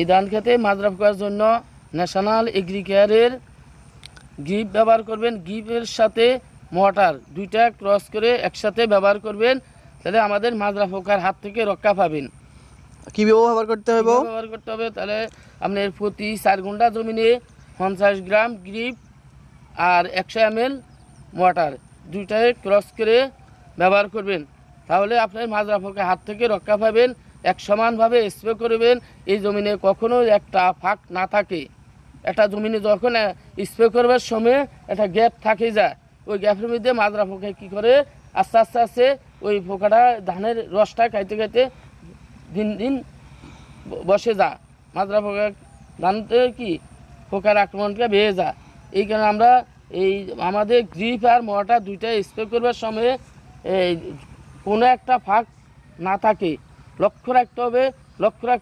এই ধান খেতে মাজরা পোকার জন্য ন্যাশনাল এগ্রিকেয়ারের গিফ ব্যবহার করবেন। গিফের সাথে মোটর দুইটা ক্রস করে একসাথে ব্যবহার করবেন। তাহলে আমাদের মাজরা পোকার হাত থেকে রক্ষা পাবেন। কি ব্যবহার করতে হবে ব্যবহার করতে হবে? তাহলে আপনার প্রতি চার ঘণ্টা জমিনে পঞ্চাশ গ্রাম গ্রিপ আর একশো এম এল মোটর দুইটাই ক্রস করে ব্যবহার করবেন। তাহলে আপনার মাজরা পোকা হাত থেকে রক্ষা পাবেন। এক সমানভাবে স্প্রে করবেন, এই জমিনে কখনো একটা ফাঁক না থাকে। একটা জমিনে যখন স্প্রে করবার সময় একটা গ্যাপ থাকে যায় ওই গ্যাপের মধ্যে মাজরা পোকা কী করে? আস্তে আস্তে আস্তে ওই পোকাটা ধানের রসটা খাইতে খাইতে দিন দিন বসে যা। মাজরা পোকা ধানতে কি? পোকার আক্রমণটা বেড়ে যা। এই কারণে আমরা এই আমাদের গ্রিপ আর মোটা দুইটা স্প্রে করবার সময় কোনো একটা ফাঁক না থাকে। লক্ষ্য রাখতে হবে লক্ষ্য